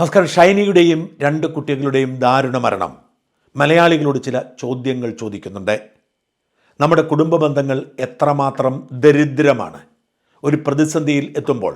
നമസ്കാരം. ഷൈനിയുടെയും രണ്ട് കുട്ടികളുടെയും ദാരുണ മരണം. മലയാളികളോട് ചില ചോദ്യങ്ങൾ ചോദിക്കുന്നുണ്ട്. നമ്മുടെ കുടുംബ ബന്ധങ്ങൾ എത്രമാത്രം ദരിദ്രമാണ്. ഒരു പ്രതിസന്ധിയിൽ എത്തുമ്പോൾ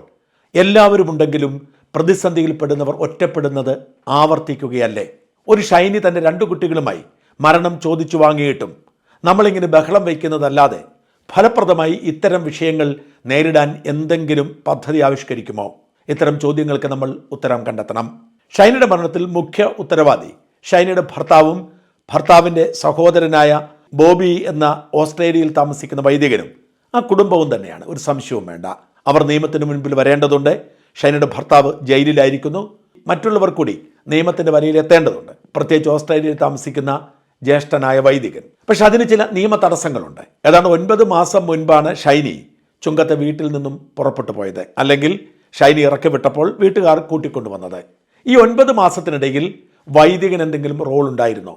എല്ലാവരും ഉണ്ടെങ്കിലും പ്രതിസന്ധിയിൽ പെടുന്നവർ ഒറ്റപ്പെടുന്നത് ആവർത്തിക്കുകയല്ലേ? ഒരു ഷൈനി തന്റെ രണ്ട് കുട്ടികളുമായി മരണം ചോദിച്ചു വാങ്ങിയിട്ടും നമ്മളിങ്ങനെ ബഹളം വയ്ക്കുന്നതല്ലാതെ ഫലപ്രദമായി ഇത്തരം വിഷയങ്ങൾ നേരിടാൻ എന്തെങ്കിലും പദ്ധതി ആവിഷ്കരിക്കുമോ? ഇത്തരം ചോദ്യങ്ങൾക്ക് നമ്മൾ ഉത്തരം കണ്ടെത്തണം. ഷൈനയുടെ മരണത്തിൽ മുഖ്യ ഉത്തരവാദി ഷൈനയുടെ ഭർത്താവും ഭർത്താവിന്റെ സഹോദരനായ ബോബി എന്ന ഓസ്ട്രേലിയയിൽ താമസിക്കുന്ന വൈദികനും ആ കുടുംബവും തന്നെയാണ്. ഒരു സംശയവും വേണ്ട. അവർ നിയമത്തിന് മുൻപിൽ വരേണ്ടതുണ്ട്. ഷൈനയുടെ ഭർത്താവ് ജയിലിലായിരിക്കുന്നു. മറ്റുള്ളവർ കൂടി നിയമത്തിന്റെ വരയിൽ എത്തേണ്ടതുണ്ട്. പ്രത്യേകിച്ച് ഓസ്ട്രേലിയയിൽ താമസിക്കുന്ന ജ്യേഷ്ഠനായ വൈദികൻ. പക്ഷെ അതിന് ചില നിയമ തടസ്സങ്ങളുണ്ട്. ഏതാണ്ട് ഒൻപത് മാസം മുൻപാണ് ഷൈനി ചുങ്കത്തെ വീട്ടിൽ നിന്നും പുറപ്പെട്ടു പോയത്. അല്ലെങ്കിൽ ഷൈനി ഇറക്കി വിട്ടപ്പോൾ വീട്ടുകാർ കൂട്ടിക്കൊണ്ടുവന്നത്. ഈ ഒൻപത് മാസത്തിനിടയിൽ വൈദികൻ എന്തെങ്കിലും റോൾ ഉണ്ടായിരുന്നോ?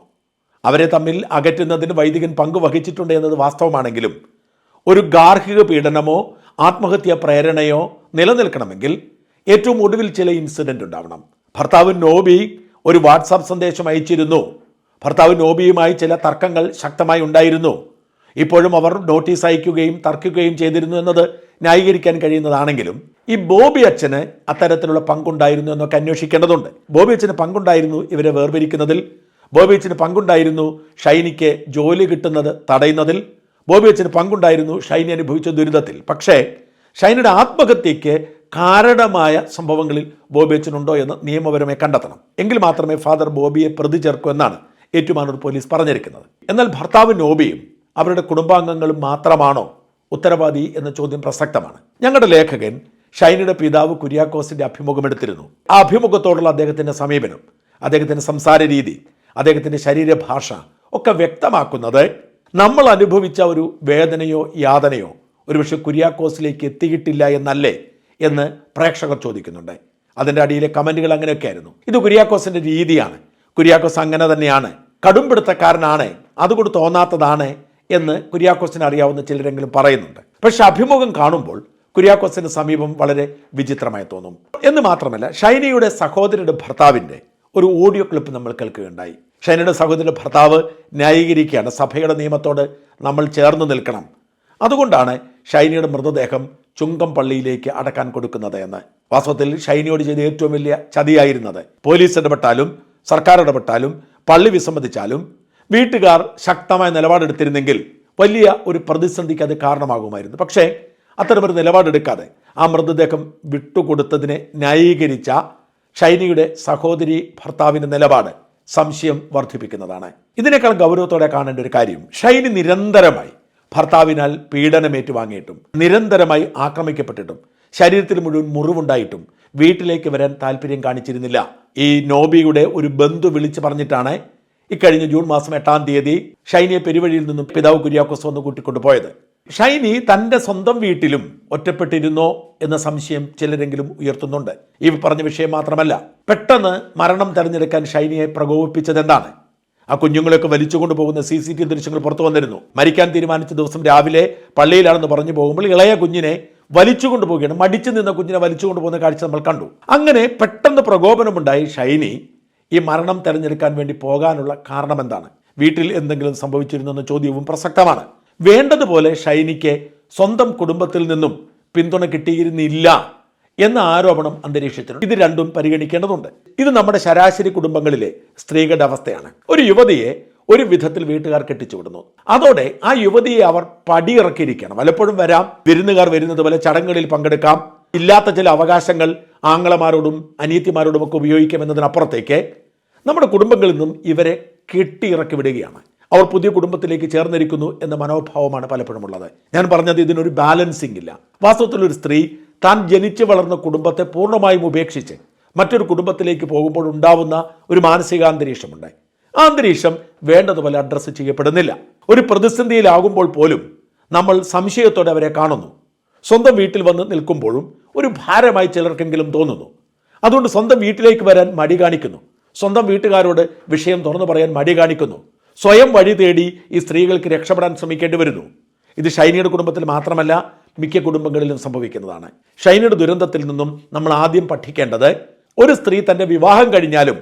അവരെ തമ്മിൽ അകറ്റുന്നതിന് വൈദികൻ പങ്ക് വഹിച്ചിട്ടുണ്ട് എന്നത് വാസ്തവമാണെങ്കിലും ഒരു ഗാർഹിക പീഡനമോ ആത്മഹത്യാ പ്രേരണയോ നിലനിൽക്കണമെങ്കിൽ ഏറ്റവും ഒടുവിൽ ചില ഇൻസിഡന്റ് ഉണ്ടാവണം. ഭർത്താവ് നോബി ഒരു വാട്സാപ്പ് സന്ദേശം അയച്ചിരുന്നു. ഭർത്താവ് നോബിയുമായി ചില തർക്കങ്ങൾ ശക്തമായി ഉണ്ടായിരുന്നു. ഇപ്പോഴും അവർ നോട്ടീസ് അയക്കുകയും തർക്കിക്കുകയും ചെയ്തിരുന്നു എന്നത് ന്യായീകരിക്കാൻ കഴിയുന്നതാണെങ്കിലും ഈ ബോബി അച്ഛന് അത്തരത്തിലുള്ള പങ്കുണ്ടായിരുന്നു എന്നൊക്കെ അന്വേഷിക്കേണ്ടതുണ്ട്. ബോബി അച്ഛന് പങ്കുണ്ടായിരുന്നു ഇവരെ വേർപിരിക്കുന്നതിൽ. ബോബി അച്ഛന് പങ്കുണ്ടായിരുന്നു ഷൈനിക്ക് ജോലി കിട്ടുന്നത് തടയുന്നതിൽ. ബോബി അച്ഛന് പങ്കുണ്ടായിരുന്നു ഷൈനി അനുഭവിച്ച ദുരിതത്തിൽ. പക്ഷേ ഷൈനിയുടെ ആത്മഹത്യയ്ക്ക് കാരണമായ സംഭവങ്ങളിൽ ബോബി അച്ഛനുണ്ടോ എന്ന് നിയമപരമായി കണ്ടെത്തണം. എങ്കിൽ മാത്രമേ ഫാദർ ബോബിയെ പ്രതി ചേർക്കൂ എന്നാണ് ഏറ്റുമാനൂർ പോലീസ് പറഞ്ഞിരിക്കുന്നത്. എന്നാൽ ഭർത്താവ് നോബിയും അവരുടെ കുടുംബാംഗങ്ങളും മാത്രമാണോ ഉത്തരവാദി എന്ന ചോദ്യം പ്രസക്തമാണ്. ഞങ്ങളുടെ ലേഖകൻ ഷൈനിയുടെ പിതാവ് കുര്യാക്കോസിന്റെ അഭിമുഖം എടുത്തിരുന്നു ആ അഭിമുഖത്തോടുള്ള അദ്ദേഹത്തിന്റെ സമീപനം അദ്ദേഹത്തിന്റെ സംസാര രീതി അദ്ദേഹത്തിന്റെ ശരീരഭാഷ ഒക്കെ വ്യക്തമാക്കുന്നത് നമ്മൾ അനുഭവിച്ച ഒരു വേദനയോ യാതനയോ ഒരുപക്ഷെ കുര്യാക്കോസിലേക്ക് എത്തിയിട്ടില്ല എന്നല്ലേ എന്ന് പ്രേക്ഷകർ ചോദിക്കുന്നുണ്ട്. അതിന്റെ അടിയിലെ കമന്റുകൾ അങ്ങനെയൊക്കെ ആയിരുന്നു ഇത് കുര്യാക്കോസിന്റെ രീതിയാണ്. കുര്യാക്കോസ് അങ്ങനെ തന്നെയാണ്. കടുംപിടുത്തക്കാരനാണ്. അതുകൊണ്ട് തോന്നാത്തതാണ് എന്ന് കുര്യാക്കോസിന് അറിയാവുന്ന ചിലരെങ്കിലും പറയുന്നുണ്ട്. പക്ഷെ അഭിമുഖം കാണുമ്പോൾ കുര്യാക്കോസിന് സമീപം വളരെ വിചിത്രമായി തോന്നും. എന്ന് മാത്രമല്ല ഷൈനയുടെ സഹോദരിയുടെ ഭർത്താവിന്റെ ഒരു ഓഡിയോ ക്ലിപ്പ് നമ്മൾ കേൾക്കുകയുണ്ടായി. ഷൈനയുടെ സഹോദരിയുടെ ഭർത്താവ് ന്യായീകരിക്കുകയാണ്. സഭയുടെ നിയമത്തോട് നമ്മൾ ചേർന്ന് നിൽക്കണം. അതുകൊണ്ടാണ് ഷൈനയുടെ മൃതദേഹം ചുങ്കം പള്ളിയിലേക്ക് അടക്കാൻ കൊടുക്കുന്നത് എന്ന്. വാസ്തവത്തിൽ ഷൈനിയോട് ചെയ്ത ഏറ്റവും വലിയ ചതിയായിരുന്നത് പോലീസ് ഇടപെട്ടാലും സർക്കാർ ഇടപെട്ടാലും പള്ളി വിസമ്മതിച്ചാലും വീട്ടുകാർ ശക്തമായ നിലപാടെടുത്തിരുന്നെങ്കിൽ വലിയ ഒരു പ്രതിസന്ധിക്ക് അത് കാരണമാകുമായിരുന്നു. പക്ഷേ അത്തരമൊരു നിലപാടെടുക്കാതെ ആ മൃതദേഹം വിട്ടുകൊടുത്തതിനെ ന്യായീകരിച്ച ഷൈനിയുടെ സഹോദരി ഭർത്താവിന്റെ നിലപാട് സംശയം വർദ്ധിപ്പിക്കുന്നതാണ്. ഇതിനേക്കാൾ ഗൗരവത്തോടെ കാണേണ്ട ഒരു കാര്യം ഷൈനി നിരന്തരമായി ഭർത്താവിനാൽ പീഡനമേറ്റു വാങ്ങിയിട്ടും നിരന്തരമായി ആക്രമിക്കപ്പെട്ടിട്ടും ശരീരത്തിൽ മുഴുവൻ മുറിവുണ്ടായിട്ടും വീട്ടിലേക്ക് വരാൻ താല്പര്യം കാണിച്ചിരുന്നില്ല. ഈ നോബിയുടെ ഒരു ബന്ധു വിളിച്ചു പറഞ്ഞിട്ടാണ് ഇക്കഴിഞ്ഞ ജൂൺ മാസം എട്ടാം തീയതി ഷൈനിയെ പെരുവഴിയിൽ നിന്നും പിതാവ് കുര്യാക്കോസ് വന്ന് കൂട്ടിക്കൊണ്ടുപോയത്. ഷൈനി തന്റെ സ്വന്തം വീട്ടിലും ഒറ്റപ്പെട്ടിരുന്നോ എന്ന സംശയം ചിലരെങ്കിലും ഉയർത്തുന്നുണ്ട്. ഈ പറഞ്ഞ വിഷയം മാത്രമല്ല പെട്ടെന്ന് മരണം തെരഞ്ഞെടുക്കാൻ ഷൈനിയെ പ്രകോപിപ്പിച്ചത് എന്താണ് ആ കുഞ്ഞുങ്ങളെയൊക്കെ വലിച്ചുകൊണ്ട് പോകുന്ന സി സി ടി ദൃശ്യങ്ങൾ പുറത്തു വന്നിരുന്നു. മരിക്കാൻ തീരുമാനിച്ച ദിവസം രാവിലെ പള്ളിയിലാണെന്ന് പറഞ്ഞു പോകുമ്പോൾ ഇളയ കുഞ്ഞിനെ വലിച്ചുകൊണ്ട് പോവുകയാണ്. മടിച്ചു നിന്ന കുഞ്ഞിനെ വലിച്ചുകൊണ്ട് പോകുന്ന കാഴ്ച നമ്മൾ കണ്ടു. അങ്ങനെ പെട്ടെന്ന് പ്രകോപനമുണ്ടായി ഷൈനി. ഈ മരണം തെരഞ്ഞെടുക്കാൻ വേണ്ടി പോകാനുള്ള കാരണം എന്താണ് വീട്ടിൽ എന്തെങ്കിലും സംഭവിച്ചിരുന്നെന്ന ചോദ്യവും പ്രസക്തമാണ്. വേണ്ടതുപോലെ ഷൈനിക്ക് സ്വന്തം കുടുംബത്തിൽ നിന്നും പിന്തുണ കിട്ടിയിരുന്നില്ല എന്ന ആരോപണം അന്തരീക്ഷത്തിലുണ്ട്. ഇത് രണ്ടും പരിഗണിക്കേണ്ടതുണ്ട്. ഇത് നമ്മുടെ ശരാശരി കുടുംബങ്ങളിലെ സ്ത്രീകളുടെ അവസ്ഥയാണ്. ഒരു യുവതിയെ ഒരു വിധത്തിൽ വീട്ടുകാർ കെട്ടിച്ചുവിടുന്നു. അതോടെ ആ യുവതിയെ അവർ പടിയിറക്കിയിരിക്കണം. പലപ്പോഴും വരാം. വിരുന്നുകാർ വരുന്നത് പോലെ ചടങ്ങുകളിൽ പങ്കെടുക്കാം. ഇല്ലാത്ത ചില അവകാശങ്ങൾ ആങ്ങളമാരോടും അനിയത്തിമാരോടും ഒക്കെ ഉപയോഗിക്കാം എന്നതിനപ്പുറത്തേക്ക് നമ്മുടെ കുടുംബങ്ങളിൽ നിന്നും ഇവരെ കെട്ടിയിറക്കി വിടുകയാണ് അവർ പുതിയ കുടുംബത്തിലേക്ക് ചേർന്നിരിക്കുന്നു എന്ന മനോഭാവമാണ് പലപ്പോഴും ഉള്ളത്. ഞാൻ പറഞ്ഞത് ഇതിനൊരു ബാലൻസിംഗ് ഇല്ല. വാസ്തവത്തിൽ ഒരു സ്ത്രീ താൻ ജനിച്ചു വളർന്ന കുടുംബത്തെ പൂർണമായും ഉപേക്ഷിച്ച് മറ്റൊരു കുടുംബത്തിലേക്ക് പോകുമ്പോൾ ഉണ്ടാവുന്ന ഒരു മാനസികാന്തരീക്ഷമുണ്ട്. ആ അന്തരീക്ഷം വേണ്ടതുപോലെ അഡ്രസ്സ് ചെയ്യപ്പെടുന്നില്ല. ഒരു പ്രതിസന്ധിയിലാകുമ്പോൾ പോലും നമ്മൾ സംശയത്തോടെ അവരെ കാണുന്നു. സ്വന്തം വീട്ടിൽ വന്ന് നിൽക്കുമ്പോഴും ഒരു ഭാരമായി ചിലർക്കെങ്കിലും തോന്നുന്നു. അതുകൊണ്ട് സ്വന്തം വീട്ടിലേക്ക് വരാൻ മടി കാണിക്കുന്നു. സ്വന്തം വീട്ടുകാരോട് വിഷയം തുറന്നു പറയാൻ മടി കാണിക്കുന്നു. സ്വയം വഴി തേടി ഈ സ്ത്രീകൾക്ക് രക്ഷപ്പെടാൻ ശ്രമിക്കേണ്ടി വരുന്നു. ഇത് ഷൈനിയുടെ കുടുംബത്തിൽ മാത്രമല്ല മിക്ക കുടുംബങ്ങളിലും സംഭവിക്കുന്നതാണ്. ഷൈനിയുടെ ദുരന്തത്തിൽ നിന്നും നമ്മൾ ആദ്യം പഠിക്കേണ്ടത് ഒരു സ്ത്രീ തന്റെ വിവാഹം കഴിഞ്ഞാലും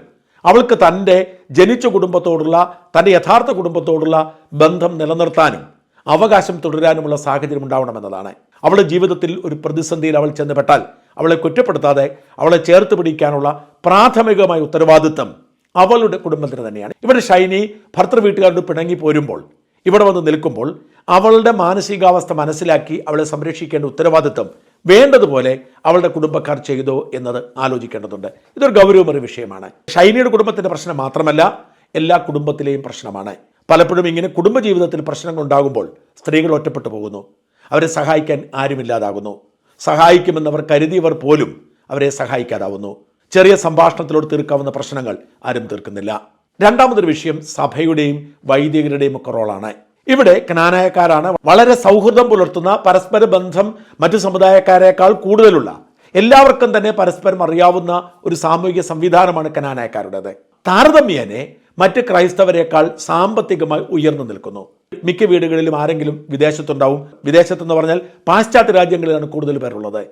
അവൾക്ക് തന്റെ ജനിച്ച കുടുംബത്തോടുള്ള തന്റെ യഥാർത്ഥ കുടുംബത്തോടുള്ള ബന്ധം നിലനിർത്താനും അവകാശം തുടരാനുമുള്ള സാഹചര്യം ഉണ്ടാവണമെന്നതാണ്. അവളുടെ ജീവിതത്തിൽ ഒരു പ്രതിസന്ധിയിൽ അവൾ ചെന്നുപെട്ടാൽ അവളെ കുറ്റപ്പെടുത്താതെ അവളെ ചേർത്ത് പിടിക്കാനുള്ള പ്രാഥമികമായ ഉത്തരവാദിത്തം അവളുടെ കുടുംബത്തിന് തന്നെയാണ്. ഇവിടെ ഷൈനി ഭർത്തൃ വീട്ടുകാരോട് പിണങ്ങി പോരുമ്പോൾ ഇവിടെ വന്ന് നിൽക്കുമ്പോൾ അവളുടെ മാനസികാവസ്ഥ മനസ്സിലാക്കി അവളെ സംരക്ഷിക്കേണ്ട ഉത്തരവാദിത്തം വേണ്ടതുപോലെ അവളുടെ കുടുംബക്കാർ ചെയ്തോ എന്നത് ആലോചിക്കേണ്ടതുണ്ട്. ഇതൊരു ഗൗരവമേറിയ വിഷയമാണ്. ഷൈനിയുടെ കുടുംബത്തിന്റെ പ്രശ്നം മാത്രമല്ല എല്ലാ കുടുംബത്തിലെയും പ്രശ്നമാണ്. പലപ്പോഴും ഇങ്ങനെ കുടുംബജീവിതത്തിൽ പ്രശ്നങ്ങൾ ഉണ്ടാകുമ്പോൾ സ്ത്രീകൾ ഒറ്റപ്പെട്ടു പോകുന്നു. അവരെ സഹായിക്കാൻ ആരുമില്ലാതാകുന്നു. സഹായിക്കുമെന്നവർ കരുതിയവർ പോലും അവരെ സഹായിക്കാതാവുന്നു. ചെറിയ സംഭാഷണത്തിലൂടെ തീർക്കാവുന്ന പ്രശ്നങ്ങൾ ആരും തീർക്കുന്നില്ല. രണ്ടാമതൊരു വിഷയം സഭയുടെയും വൈദികരുടെയും ഒക്കെ റോളാണ്. ഇവിടെ കനാനായക്കാരാണ് വളരെ സൗഹൃദം പുലർത്തുന്ന പരസ്പര ബന്ധം മറ്റു സമുദായക്കാരേക്കാൾ കൂടുതലുള്ള എല്ലാവർക്കും തന്നെ പരസ്പരം അറിയാവുന്ന ഒരു സാമൂഹിക സംവിധാനമാണ് കനാനായക്കാരുടേത്. താരതമ്യേനെ മറ്റ് ക്രൈസ്തവരെക്കാൾ സാമ്പത്തികമായി ഉയർന്നു നിൽക്കുന്നു. മിക്ക വീടുകളിലും ആരെങ്കിലും വിദേശത്തുണ്ടാവും. വിദേശത്തെന്ന് പറഞ്ഞാൽ പാശ്ചാത്യ രാജ്യങ്ങളിലാണ് കൂടുതൽ പേരുള്ളത്.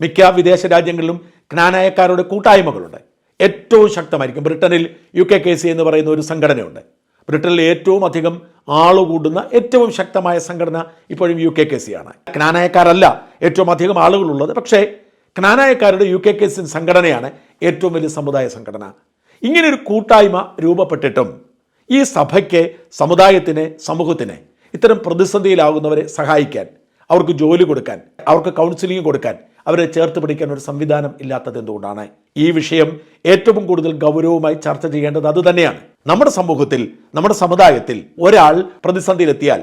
മിക്ക വിദേശ രാജ്യങ്ങളിലും ജ്ഞാനായക്കാരുടെ കൂട്ടായ്മകളുണ്ട്. ഏറ്റവും ശക്തമായിരിക്കും. ബ്രിട്ടനിൽ യു കെ കെ സി എന്ന് പറയുന്ന ഒരു സംഘടനയുണ്ട്. ബ്രിട്ടനിൽ ഏറ്റവും അധികം ആളുകൂടുന്ന ഏറ്റവും ശക്തമായ സംഘടന ഇപ്പോഴും യു കെ കെ സി ആണ്. ജ്ഞാനായക്കാരല്ല ഏറ്റവും അധികം ആളുകളുള്ളത്. പക്ഷേ ജ്ഞാനായക്കാരുടെ യു കെ കെ സി സംഘടനയാണ് ഏറ്റവും വലിയ സമുദായ സംഘടന. ഇങ്ങനെ ഒരു കൂട്ടായ്മ രൂപപ്പെട്ടിട്ടും ഈ സഭയ്ക്ക് സമുദായത്തിന് സമൂഹത്തിന് ഇത്തരം പ്രതിസന്ധിയിലാകുന്നവരെ സഹായിക്കാൻ അവർക്ക് ജോലി കൊടുക്കാൻ അവർക്ക് കൗൺസിലിംഗ് കൊടുക്കാൻ അവരെ ചേർത്ത് പിടിക്കാൻ ഒരു സംവിധാനം ഇല്ലാത്തത് എന്തുകൊണ്ടാണ്? ഈ വിഷയം ഏറ്റവും കൂടുതൽ ഗൗരവമായി ചർച്ച ചെയ്യേണ്ടത് അതുതന്നെയാണ് നമ്മുടെ സമൂഹത്തിൽ നമ്മുടെ സമുദായത്തിൽ ഒരാൾ പ്രതിസന്ധിയിലെത്തിയാൽ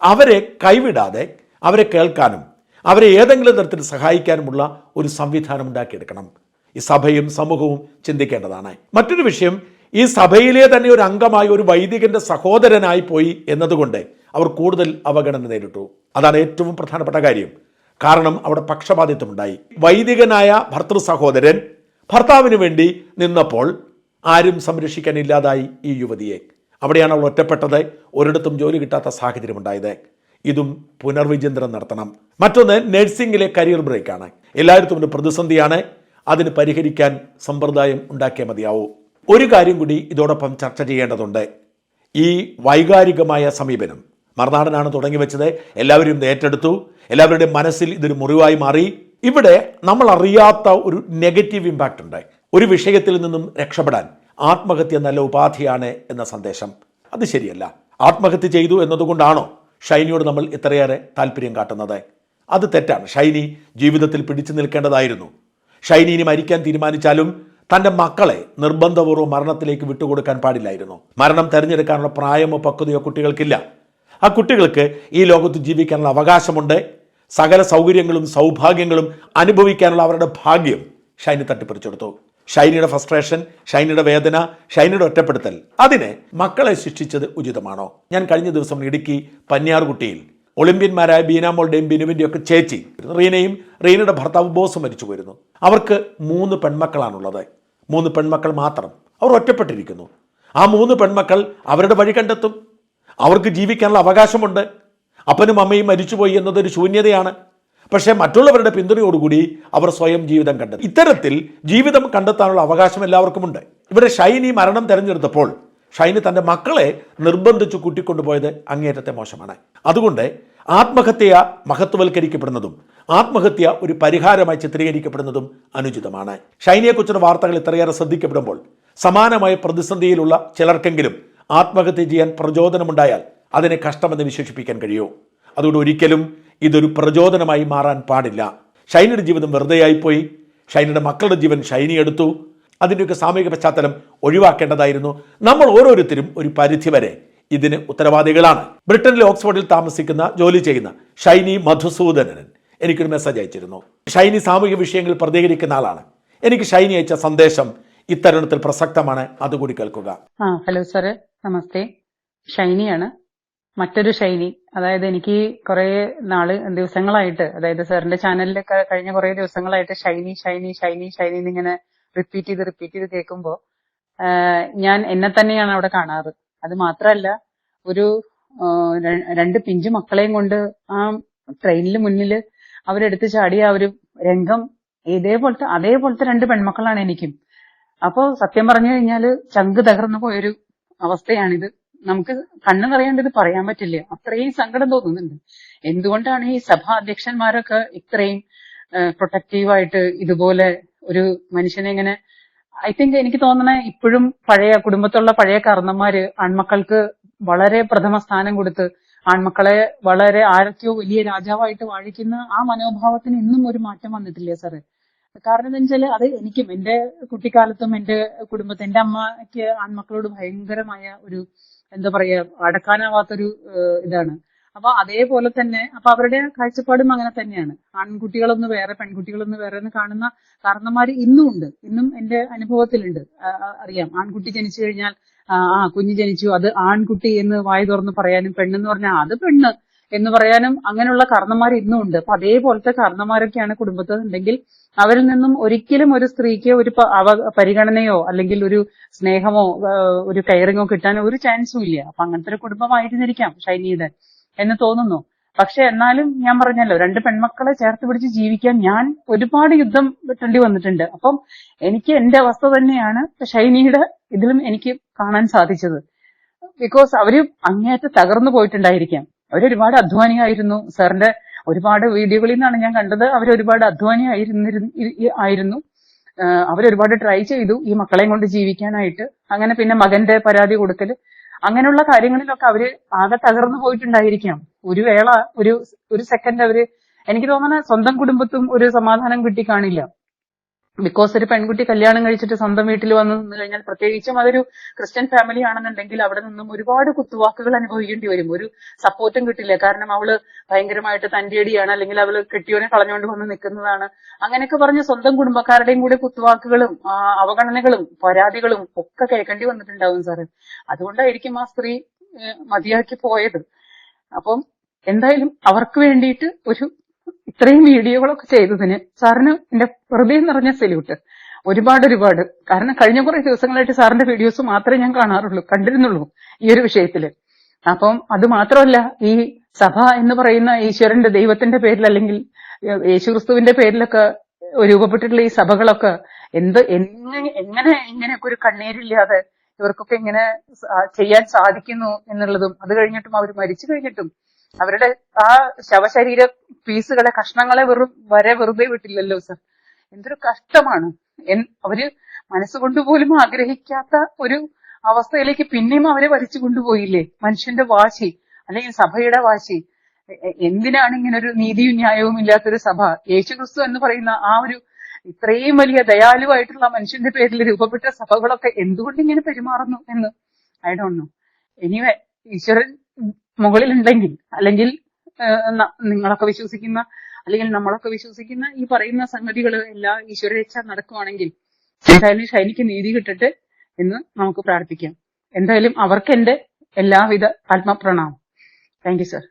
അവരെ കൈവിടാതെ അവരെ കേൾക്കാനും അവരെ ഏതെങ്കിലും തരത്തിൽ സഹായിക്കാനുമുള്ള ഒരു സംവിധാനം ഉണ്ടാക്കിയെടുക്കണം. ഈ സഭയും സമൂഹവും ചിന്തിക്കേണ്ടതാണ്. മറ്റൊരു വിഷയം ഈ സഭയിലെ തന്നെ ഒരു അംഗമായി ഒരു വൈദികന്റെ സഹോദരനായി പോയി എന്നതുകൊണ്ട് അവർ കൂടുതൽ അവഗണന നേരിട്ടു. അതാണ് ഏറ്റവും പ്രധാനപ്പെട്ട കാര്യം. കാരണം അവിടെ പക്ഷപാതിത്വമുണ്ടായി. വൈദികനായ ഭർത്തൃ സഹോദരൻ ഭർത്താവിന് വേണ്ടി നിന്നപ്പോൾ ആരും സംരക്ഷിക്കാനില്ലാതായി ഈ യുവതിയെ. അവിടെയാണ് അവൾ ഒറ്റപ്പെട്ടത്. ഒരിടത്തും ജോലി കിട്ടാത്ത സാഹചര്യമുണ്ടായത് ഇതും പുനർവിചിന്തനം നടത്തണം. മറ്റൊന്ന് നഴ്സിംഗിലെ കരിയർ ബ്രേക്കാണ്. എല്ലായിടത്തും ഒരു പ്രതിസന്ധിയാണ്. അതിന് പരിഹരിക്കാൻ സമ്പ്രദായം ഉണ്ടാക്കിയാൽ മതിയാവൂ. ഒരു കാര്യം കൂടി ഇതോടൊപ്പം ചർച്ച ചെയ്യേണ്ടതുണ്ട്. ഈ വൈകാരികമായ സമീപനം. മറുനാടനാണ് തുടങ്ങി വെച്ചത്. എല്ലാവരും ഏറ്റെടുത്തു. എല്ലാവരുടെയും മനസ്സിൽ ഇതൊരു മുറിവായി മാറി. ഇവിടെ നമ്മൾ അറിയാത്ത ഒരു നെഗറ്റീവ് ഇമ്പാക്റ്റ് ഉണ്ട്. ഒരു വിഷയത്തിൽ നിന്നും രക്ഷപ്പെടാൻ ആത്മഹത്യ നല്ല ഉപാധിയാണ് എന്ന സന്ദേശം. അത് ശരിയല്ല. ആത്മഹത്യ ചെയ്തു എന്നതുകൊണ്ടാണോ ഷൈനിയോട് നമ്മൾ ഇത്രയേറെ താല്പര്യം കാട്ടുന്നത്? അത് തെറ്റാണ്. ഷൈനി ജീവിതത്തിൽ പിടിച്ചു നിൽക്കേണ്ടതായിരുന്നു. ഷൈനി ഇനി മരിക്കാൻ തീരുമാനിച്ചാലും തന്റെ മക്കളെ നിർബന്ധപൂർവം മരണത്തിലേക്ക് വിട്ടുകൊടുക്കാൻ പാടില്ലായിരുന്നു. മരണം തിരഞ്ഞെടുക്കാനുള്ള പ്രായമോ പക്വതയോ കുട്ടികൾക്കില്ല. ആ കുട്ടികൾക്ക് ഈ ലോകത്ത് ജീവിക്കാനുള്ള അവകാശമുണ്ട്. സകല സൗകര്യങ്ങളും സൗഭാഗ്യങ്ങളും അനുഭവിക്കാനുള്ള അവരുടെ ഭാഗ്യം ഷൈനി തട്ടിപ്പറിച്ചെടുത്തു. ഷൈനിയുടെ ഫ്രസ്ട്രേഷൻ ഷൈനിയുടെ വേദന ഷൈനിയുടെ ഒറ്റപ്പെടുത്തൽ അതിനെ മക്കളെ ശിക്ഷിച്ചത് ഉചിതമാണോ? ഞാൻ കഴിഞ്ഞ ദിവസം ഇടുക്കി പന്നിയാർകുട്ടിയിൽ ഒളിമ്പ്യന്മാരായ ബീനാമോളുടെയും ബിനുവിന്റെയും ഒക്കെ ചേച്ചി റീനയും റീനയുടെ ഭർത്താവ് ബോസ് മരിച്ചു പോയിരുന്നു അവർക്ക് മൂന്ന് പെൺമക്കളാണുള്ളത്. മൂന്ന് പെൺമക്കൾ മാത്രം. അവർ ഒറ്റപ്പെട്ടിരിക്കുന്നു. ആ മൂന്ന് പെൺമക്കൾ അവരുടെ വഴി കണ്ടെത്തും. അവർക്ക് ജീവിക്കാനുള്ള അവകാശമുണ്ട്. അപ്പനും അമ്മയും മരിച്ചുപോയി എന്നതൊരു ശൂന്യതയാണ്. പക്ഷേ മറ്റുള്ളവരുടെ പിന്തുണയോടുകൂടി അവർ സ്വയം ജീവിതം കണ്ടെത്തി. ഇത്തരത്തിൽ ജീവിതം കണ്ടെത്താനുള്ള അവകാശം എല്ലാവർക്കുമുണ്ട്. ഇവിടെ ഷൈനി മരണം തിരഞ്ഞെടുത്തപ്പോൾ ഷൈനി തന്റെ മക്കളെ നിർബന്ധിച്ച് കൂട്ടിക്കൊണ്ടുപോയത് അങ്ങേറ്റത്തെ മോശമാണ്. അതുകൊണ്ട് ആത്മഹത്യ മഹത്വവൽക്കരിക്കപ്പെടുന്നതും ആത്മഹത്യ ഒരു പരിഹാരമായി ചിത്രീകരിക്കപ്പെടുന്നതും അനുചിതമാണ്. ഷൈനിയെക്കുറിച്ചുള്ള വാർത്തകൾ ഇത്രയേറെ ശ്രദ്ധിക്കപ്പെടുമ്പോൾ സമാനമായ പ്രതിസന്ധിയിലുള്ള ചിലർക്കെങ്കിലും ആത്മഹത്യ ചെയ്യാൻ പ്രചോദനമുണ്ടായാൽ അതിനെ കഷ്ടമെന്ന് വിശേഷിപ്പിക്കാൻ കഴിയൂ. അതുകൊണ്ട് ഒരിക്കലും ഇതൊരു പ്രചോദനമായി മാറാൻ പാടില്ല. ഷൈനിയുടെ ജീവിതം വെറുതെയായിപ്പോയി. ഷൈനിയുടെ മക്കളുടെ ജീവൻ ഷൈനി എടുത്തു. അതിന്റെയൊക്കെ സാമൂഹിക പശ്ചാത്തലം ഒഴിവാക്കേണ്ടതായിരുന്നു. നമ്മൾ ഓരോരുത്തരും ഒരു പരിധിവരെ ഇതിന് ഉത്തരവാദികളാണ്. ബ്രിട്ടനിലെ ഓക്സ്ഫോർഡിൽ താമസിക്കുന്ന ജോലി ചെയ്യുന്ന ഷൈനി മധുസൂദനൻ എനിക്കൊരു മെസ്സേജ് അയച്ചിരുന്നു. ഷൈനി സാമൂഹിക വിഷയങ്ങളിൽ പ്രതികരിക്കുന്ന ആളാണ്. എനിക്ക് ഷൈനി അയച്ച സന്ദേശം ഇത്തരുണത്തിൽ പ്രസക്തമാണ്. അതുകൂടി കേൾക്കുക. Hello sir namaste. ഷൈനിയാണ്. മറ്റൊരു ഷൈനി. അതായത് എനിക്ക് കുറെ നാൾ ദിവസങ്ങളായിട്ട് അതായത് സാറിന്റെ ചാനലിലൊക്കെ കഴിഞ്ഞ കുറെ ദിവസങ്ങളായിട്ട് ഷൈനി ഷൈനി ഷൈനി ഷൈനി എന്നിങ്ങനെ റിപ്പീറ്റ് ചെയ്ത് റിപ്പീറ്റ് ചെയ്ത് കേൾക്കുമ്പോ ആഹ് ഞാൻ എന്നെ തന്നെയാണ് അവിടെ കാണാറ്. അത് മാത്രമല്ല ഒരു രണ്ട് പിഞ്ചു മക്കളെയും കൊണ്ട് ആ ട്രെയിനിൽ മുന്നിൽ അവരെടുത്ത് ചാടിയ ആ ഒരു രംഗം ഇതേപോലത്തെ അതേപോലത്തെ രണ്ട് പെൺമക്കളാണ് എനിക്കും. അപ്പോ സത്യം പറഞ്ഞു കഴിഞ്ഞാൽ ചങ്ക് തകർന്നു പോയൊരു അവസ്ഥയാണിത്. നമുക്ക് കണ്ണു നിറയാണ്ട് ഇത് പറയാൻ പറ്റില്ല. അത്രയും സങ്കടം തോന്നുന്നുണ്ട്. എന്തുകൊണ്ടാണ് ഈ സഭാ അധ്യക്ഷന്മാരൊക്കെ ഇത്രയും പ്രൊട്ടക്റ്റീവായിട്ട് ഇതുപോലെ ഒരു മനുഷ്യനെ ഇങ്ങനെ ഐ തിങ്ക് എനിക്ക് തോന്നണ ഇപ്പോഴും പഴയ കുടുംബത്തുള്ള പഴയ കാരണന്മാര് ആൺമക്കൾക്ക് വളരെ പ്രഥമ സ്ഥാനം കൊടുത്ത് ആൺമക്കളെ വളരെ ആരൊക്കെയോ വലിയ രാജാവായിട്ട് വാഴിക്കുന്ന ആ മനോഭാവത്തിന് ഇന്നും ഒരു മാറ്റം വന്നിട്ടില്ല സാറ്? കാരണം എന്താ വെച്ചാൽ അത് എനിക്കും എന്റെ കുട്ടിക്കാലത്തും എന്റെ കുടുംബത്തെ എന്റെ അമ്മയ്ക്ക് ആൺമക്കളോട് ഭയങ്കരമായ ഒരു എന്താ പറയാ അടക്കാനാവാത്തൊരു ഇതാണ്. അപ്പൊ അതേപോലെ തന്നെ അപ്പൊ അവരുടെ കാഴ്ചപ്പാടും അങ്ങനെ തന്നെയാണ്. ആൺകുട്ടികളൊന്ന് വേറെ പെൺകുട്ടികളൊന്ന് വേറെ എന്ന് കാണുന്ന കാരണന്മാര് ഇന്നും ഉണ്ട്. ഇന്നും എന്റെ അനുഭവത്തിലുണ്ട്. അറിയാം. ആൺകുട്ടി ജനിച്ചു കഴിഞ്ഞാൽ ആ കുഞ്ഞ് ജനിച്ചു അത് ആൺകുട്ടി എന്ന് വായി തുറന്ന് പറയാനും പെണ്ണെന്ന് പറഞ്ഞാൽ അത് പെണ്ണ് എന്ന് പറയാനും അങ്ങനെയുള്ള കാരണന്മാർ ഇന്നും ഉണ്ട്. അപ്പൊ അതേപോലത്തെ കാരണന്മാരൊക്കെയാണ് കുടുംബത്തിൽ ഉണ്ടെങ്കിൽ അവരിൽ നിന്നും ഒരിക്കലും ഒരു സ്ത്രീക്ക് ഒരു പരിഗണനയോ അല്ലെങ്കിൽ ഒരു സ്നേഹമോ ഒരു കെയറിങ്ങോ കിട്ടാൻ ഒരു ചാൻസും ഇല്ല. അപ്പൊ അങ്ങനത്തെ ഒരു കുടുംബമായിരുന്നിരിക്കാം ഷൈനിയുടെ എന്ന് തോന്നുന്നു. പക്ഷെ എന്നാലും ഞാൻ പറഞ്ഞല്ലോ രണ്ട് പെൺമക്കളെ ചേർത്ത് പിടിച്ച് ജീവിക്കാൻ ഞാൻ ഒരുപാട് യുദ്ധം വെട്ടേണ്ടി വന്നിട്ടുണ്ട്. അപ്പം എനിക്ക് എന്റെ അവസ്ഥ തന്നെയാണ് ഷൈനിയുടെ ഇതിലും എനിക്ക് കാണാൻ സാധിച്ചത്. ബിക്കോസ് അവർ അങ്ങേയറ്റം തകർന്നു പോയിട്ടുണ്ടായിരിക്കാം. അവരൊരുപാട് അധ്വാനിയായിരുന്നു. സാറിന്റെ ഒരുപാട് വീഡിയോകളിൽ നിന്നാണ് ഞാൻ കണ്ടത്. അവരൊരുപാട് ഒരുപാട് അധ്വാനിയായിരുന്നു ആയിരുന്നു. അവരൊരുപാട് ട്രൈ ചെയ്തു ഈ മക്കളെയും കൊണ്ട് ജീവിക്കാനായിട്ട്. അങ്ങനെ പിന്നെ മകന്റെ പരാതി കൊടുക്കൽ അങ്ങനെയുള്ള കാര്യങ്ങളിലൊക്കെ അവർ ആകെ തകർന്നു പോയിട്ടുണ്ടായിരിക്കാം. ഒരു വേള ഒരു ഒരു സെക്കൻഡ് അവർ എനിക്ക് തോന്നുന്നത് സ്വന്തം കുടുംബത്തും ഒരു സമാധാനം കിട്ടി കാണില്ല. ബിക്കോസ് ഒരു പെൺകുട്ടി കല്യാണം കഴിച്ചിട്ട് സ്വന്തം വീട്ടിൽ വന്ന് നിന്ന് കഴിഞ്ഞാൽ പ്രത്യേകിച്ചും അതൊരു ക്രിസ്ത്യൻ ഫാമിലി ആണെന്നുണ്ടെങ്കിൽ അവിടെ നിന്നും ഒരുപാട് കുത്തുവാക്കുകൾ അനുഭവിക്കേണ്ടി വരും. ഒരു സപ്പോർട്ടും കിട്ടില്ല. കാരണം അവൾ ഭയങ്കരമായിട്ട് തന്റെടിയാണ് അല്ലെങ്കിൽ അവൾ കെട്ടിയോനെ കളഞ്ഞുകൊണ്ട് വന്ന് നിൽക്കുന്നതാണ്. അങ്ങനെയൊക്കെ പറഞ്ഞ് സ്വന്തം കുടുംബക്കാരുടെയും കൂടെ കുത്തുവാക്കുകളും അവഗണനകളും പരാതികളും ഒക്കെ കേൾക്കേണ്ടി വന്നിട്ടുണ്ടാവും സാറ്. അതുകൊണ്ടായിരിക്കും ആ സ്ത്രീ മതിയാക്കി പോയത്. അപ്പം എന്തായാലും അവർക്ക് വേണ്ടിയിട്ട് ഒരു ഇത്രയും വീഡിയോകളൊക്കെ ചെയ്തതിന് സാറിന് എന്റെ ഹൃദയം നിറഞ്ഞ സല്യൂട്ട് ഒരുപാട് ഒരുപാട്. കാരണം കഴിഞ്ഞ കുറെ ദിവസങ്ങളായിട്ട് സാറിന്റെ വീഡിയോസ് മാത്രമേ ഞാൻ കാണാറുള്ളൂ കണ്ടിരുന്നുള്ളൂ ഈ ഒരു വിഷയത്തിൽ. അപ്പം അത് മാത്രമല്ല ഈ സഭ എന്ന് പറയുന്ന ഈശ്വരന്റെ ദൈവത്തിന്റെ പേരിൽ അല്ലെങ്കിൽ യേശു യേശുക്രിസ്തുവിന്റെ പേരിലൊക്കെ രൂപപ്പെട്ടിട്ടുള്ള ഈ സഭകളൊക്കെ എന്ത് എങ്ങനെ എങ്ങനെ ഇങ്ങനെയൊക്കെ ഒരു കണ്ണീരില്ലാതെ ഇവർക്കൊക്കെ ഇങ്ങനെ ചെയ്യാൻ സാധിക്കുന്നു എന്നുള്ളതും അത് കഴിഞ്ഞിട്ടും അവർ മരിച്ചു കഴിഞ്ഞിട്ടും അവരുടെ ആ ശവശരീര പീസുകളെ കഷ്ണങ്ങളെ വെറും വരെ വെറുതെ വിട്ടില്ലല്ലോ സർ. എന്തൊരു കഷ്ടമാണ്. അവർ മനസ്സുകൊണ്ട് പോലും ആഗ്രഹിക്കാത്ത ഒരു അവസ്ഥയിലേക്ക് പിന്നെയും അവരെ വലിച്ചു കൊണ്ടുപോയില്ലേ? മനുഷ്യന്റെ വാശി അല്ലെങ്കിൽ സഭയുടെ വാശി. എന്തിനാണ് ഇങ്ങനെ ഒരു നീതിയും ന്യായവും ഇല്ലാത്തൊരു സഭ? യേശുക്രിസ്തു എന്ന് പറയുന്ന ആ ഒരു ഇത്രയും വലിയ ദയാലുവായിട്ടുള്ള മനുഷ്യന്റെ പേരിൽ രൂപപ്പെട്ട സഭകളൊക്കെ എന്തുകൊണ്ട് ഇങ്ങനെ പെരുമാറുന്നു എന്ന്? ഐ ഡോണ്ട് നോ എനിവേ ഈശ്വരൻ മുകളിലുണ്ടെങ്കിൽ അല്ലെങ്കിൽ നിങ്ങളൊക്കെ വിശ്വസിക്കുന്ന അല്ലെങ്കിൽ നമ്മളൊക്കെ വിശ്വസിക്കുന്ന ഈ പറയുന്ന സംഗതികൾ എല്ലാ ഈശ്വരേച്ഛ നടക്കുവാണെങ്കിൽ എന്തായാലും ഷൈനിക്ക് നീതി കിട്ടട്ടെ എന്ന് നമുക്ക് പ്രാർത്ഥിക്കാം. എന്തായാലും അവർക്ക് എന്റെ എല്ലാവിധ ആത്മപ്രണാമം. Thank you sir.